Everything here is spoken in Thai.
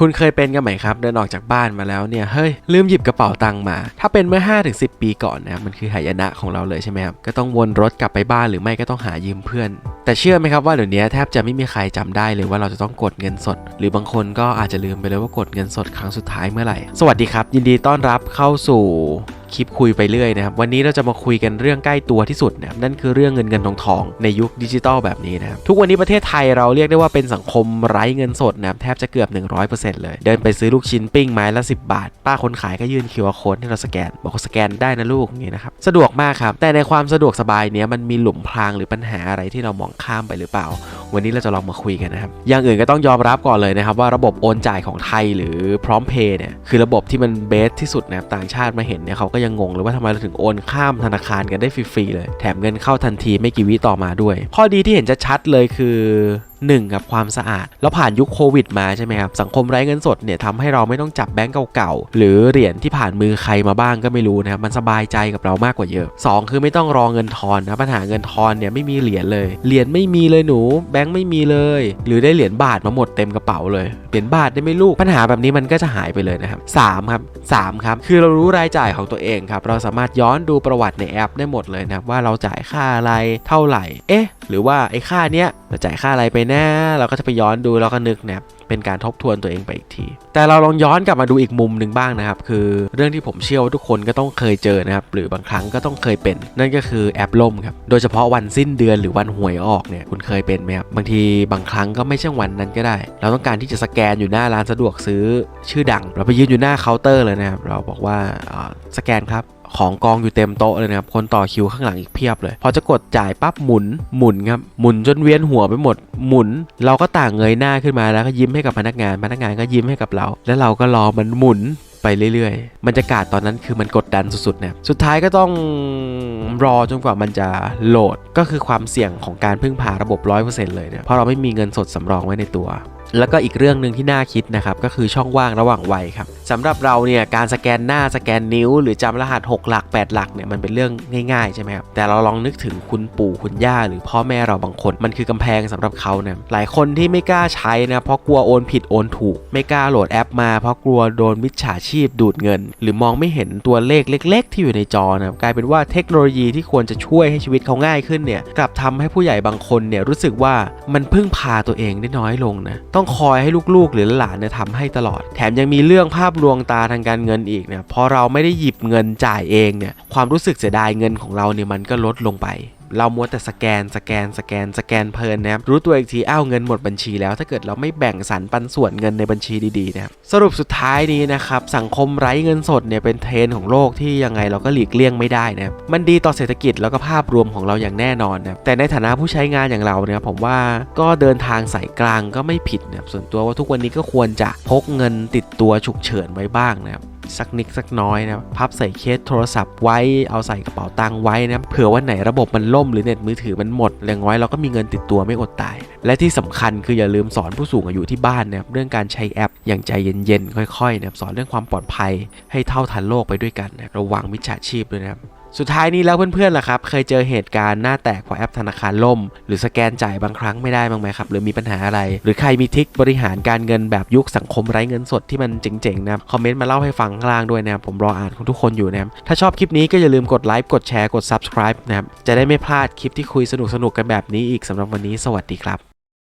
คุณเคยเป็นกันไหมครับ เดินออกจากบ้านมาแล้วเนี่ยเฮ้ยลืมหยิบกระเป๋าตังค์มา ถ้าเป็นเมื่อ 5-10 ปีก่อนนะครับมันคือหายนะของเราเลยใช่ไหมครับก็ต้องวนรถกลับไปบ้านหรือไม่ก็ต้องหายืมเพื่อน แต่เชื่อไหมครับว่าเดี๋ยวนี้แทบจะไม่มีใครจำได้เลยว่าเราจะต้องกดเงินสด หรือบางคนก็อาจจะลืมไปเลยว่ากดเงินสดครั้งสุดท้ายเมื่อไหร่สวัสดีครับ ยินดีต้อนรับเข้าสู่ คลิปคุยไปเรื่อยนะครับ วันนี้เราจะมาคุยกันเรื่องใกล้ตัวที่สุดนะครับนั่นคือเรื่องเงินเงินทองทองในยุคดิจิตอลแบบนี้นะครับทุกวันนี้ประเทศไทยเราเรียกได้ว่าเป็นสังคมไร้เงินสดนะครับแทบจะเกือบ 100%เลย เดินไปซื้อลูกชิ้นปิ้งไม้ละ 10 บาท ป้าคนขายก็ยื่นคิวอาร์โค้ดให้เราสแกน บอกว่าสแกนได้นะลูกอย่างนี้นะครับสะดวกมากครับแต่ในความสะดวกสบายเนี้ยมันมีหลุมพรางหรือปัญหาอะไรที่เรามองข้ามไปหรือเปล่า วันนี้เราจะลองมาคุยกันนะครับ อย่างอื่นก็ต้องยอมรับก่อนเลยนะครับ ว่าระบบโอนจ่ายของไทยหรือพร้อมเพย์เนี่ยคือระบบที่มันเบสที่สุดนะครับต่างชาติมาเห็นเนี่ยเขาก็ยังงงเลยว่าทำไมเราถึงโอนข้ามธนาคารกันได้ฟรีๆเลย แถมเงินเข้าทันทีไม่กี่วิต่อมาด้วย ข้อดีที่เห็นจะชัดเลยคือ หนึ่งกับความสะอาด แล้วผ่านยุคโควิดมาใช่ไหมครับ สังคมไร้เงินสดเนี่ยทำให้เราไม่ต้องจับแบงก์เก่าๆ หรือเหรียญที่ผ่านมือใครมาบ้างก็ไม่รู้นะครับ มันสบายใจกับเรามากกว่าเยอะ 2 คือไม่ต้องรอเงินทอนนะปัญหาเงินทอนเนี่ยไม่มีเหรียญเลย เหรียญไม่มีเลยหนู แบงก์ไม่มีเลย หรือได้เหรียญบาทมาหมดเต็มกระเป๋าเลย เหรียญบาทได้ไหม่ลูก ปัญหาแบบนี้มันก็จะหายไปเลยนะครับสามครับสามครับ คือเรารู้รายจ่ายของตัวเองครับ เราสามารถย้อนดูประวัติในแอปได้หมดเลยนะครับว่าเราจ่ายค่าอะไรเท่าไหร่ เอ๊ะ หรือว่าไอ้ค่าเนี้ยเราจ่ายค่าอะไรไปแน่เราก็จะไปย้อนดูแล้วก็นึกนะครับเป็นการทบทวนตัวเองไปอีกที แต่เราลองย้อนกลับมาดูอีกมุมหนึ่งบ้างนะครับ คือเรื่องที่ผมเชื่อว่าทุกคนก็ต้องเคยเจอนะครับ หรือบางครั้งก็ต้องเคยเป็น นั่นก็คือแอปล่มครับ โดยเฉพาะวันสิ้นเดือนหรือวันหวยออกเนี่ย คุณเคยเป็นไหมครับ บางทีบางครั้งก็ไม่ใช่วันนั้นก็ได้ เราต้องการที่จะสแกนอยู่หน้าร้านสะดวกซื้อชื่อดัง เราไปยืนอยู่หน้าเคาน์เตอร์เลยนะครับ เราบอกว่าสแกนครับ ของกองอยู่เต็มโต๊ะเลยนะครับ คนต่อคิวข้างหลังอีกเพียบเลย พอจะกดจ่ายปั๊บหมุนหมุนครับ หมุนจนเวียนหัวไปหมด หมุน เราก็ต่างเงยหน้าขึ้นมาแล้วก็ยิ้มให้กับพนักงาน พนักงานก็ยิ้มให้กับเรา แล้วเราก็รอมันหมุนไปเรื่อยๆบรรยากาศตอนนั้นคือมันกดดันสุดๆเนี่ยสุดท้ายก็ต้องรอจนกว่ามันจะโหลด ก็คือความเสี่ยงของการพึ่งพาระบบ 100%เลยเนี่ย เพราะเราไม่มีเงินสดสำรองไว้ในตัว แล้วก็อีกเรื่องหนึ่งที่น่าคิดนะครับก็คือช่องว่างระหว่างวัยครับสำหรับเราเนี่ยการสแกนหน้าสแกนนิ้ว หรือจำรหัส 6 หลัก 8 หลักเนี่ยมันเป็นเรื่องง่ายๆใช่ไหมครับแต่เราลองนึกถึงคุณปู่คุณย่า หรือพ่อแม่เราบางคน มันคือกำแพงสำหรับเขาเนี่ยหลายคนที่ไม่กล้าใช้นะเพราะกลัวโอนผิดโอนถูก ไม่กล้าโหลดแอปมาเพราะกลัวโดนมิจฉาชีพดูดเงิน หรือมองไม่เห็นตัวเลขเล็ก ๆ ที่อยู่ในจอนะกลายเป็นว่าเทคโนโลยีที่ควรจะช่วยให้ชีวิตเขาง่ายขึ้นเนี่ยกลับทำให้ผู้ใหญ่บางคนเนี่ยรู้สึกว่ามันพึ่งพาตัวเองได้น้อยลงนะต้องคอยให้ลูกๆ หรือหลานเนี่ยทำให้ตลอด แถมยังมีเรื่องภาพลวงตาทางการเงินอีกเนี่ยพอเราไม่ได้หยิบเงินจ่ายเองเนี่ยความรู้สึกเสียดายเงินของเราเนี่ยมันก็ลดลงไป เรามัวแต่สแกนสแกนสแกนสแกนเพลินนะครับรู้ตัวอีกทีอ้าวเงินหมดบัญชีแล้ว ถ้าเกิดเราไม่แบ่งสรรปันส่วนเงินในบัญชีดีๆนะครับสรุปสุดท้ายนี้นะครับสังคมไร้เงินสดเนี่ยเป็นเทรนด์ของโลกที่ยังไงเราก็หลีกเลี่ยงไม่ได้นะครับมันดีต่อเศรษฐกิจแล้วก็ภาพรวมของเราอย่างแน่นอนนะครับแต่ในฐานะผู้ใช้งานอย่างเราเนี่ยผมว่าก็เดินทางสายกลางก็ไม่ผิดนะครับส่วนตัวว่าทุกวันนี้ก็ควรจะพกเงินติดตัวฉุกเฉินไว้บ้างนะครับ สักนิดสักน้อยนะพับใส่เคสโทรศัพท์ไว้เอาใส่กระเป๋าตังค์ไว้นะเผื่อวันไหนระบบมันล่มหรือเน็ตมือถือมันหมดอย่างน้อยเราก็มีเงินติดตัวไม่อดตาย และที่สำคัญคืออย่าลืมสอนผู้สูงอายุที่บ้านนะครับเรื่องการใช้แอปอย่างใจเย็นๆค่อยๆนะครับสอนเรื่องความปลอดภัยให้เท่าทันโลกไปด้วยกันนะระวังมิจฉาชีพด้วยนะครับ สุดท้ายนี้แล้วเพื่อนๆล่ะครับ เคยเจอเหตุการณ์หน้าแตกเพราะแอปธนาคารล่ม หรือสแกนจ่ายบางครั้งไม่ได้บ้างไหมครับ หรือมีปัญหาอะไร หรือใครมีทิคบริหารการเงินแบบยุคสังคมไร้เงินสดที่มันเจ๋งๆนะครับคอมเมนต์มาเล่าให้ฟังข้างล่างด้วยนะครับผมรออ่านของทุกคนอยู่นะครับถ้าชอบคลิปนี้ก็อย่าลืมกดไลค์กดแชร์กด subscribe นะครับจะได้ไม่พลาดคลิปที่คุยสนุกๆกันแบบนี้อีกสำหรับวันนี้สวัสดีครับ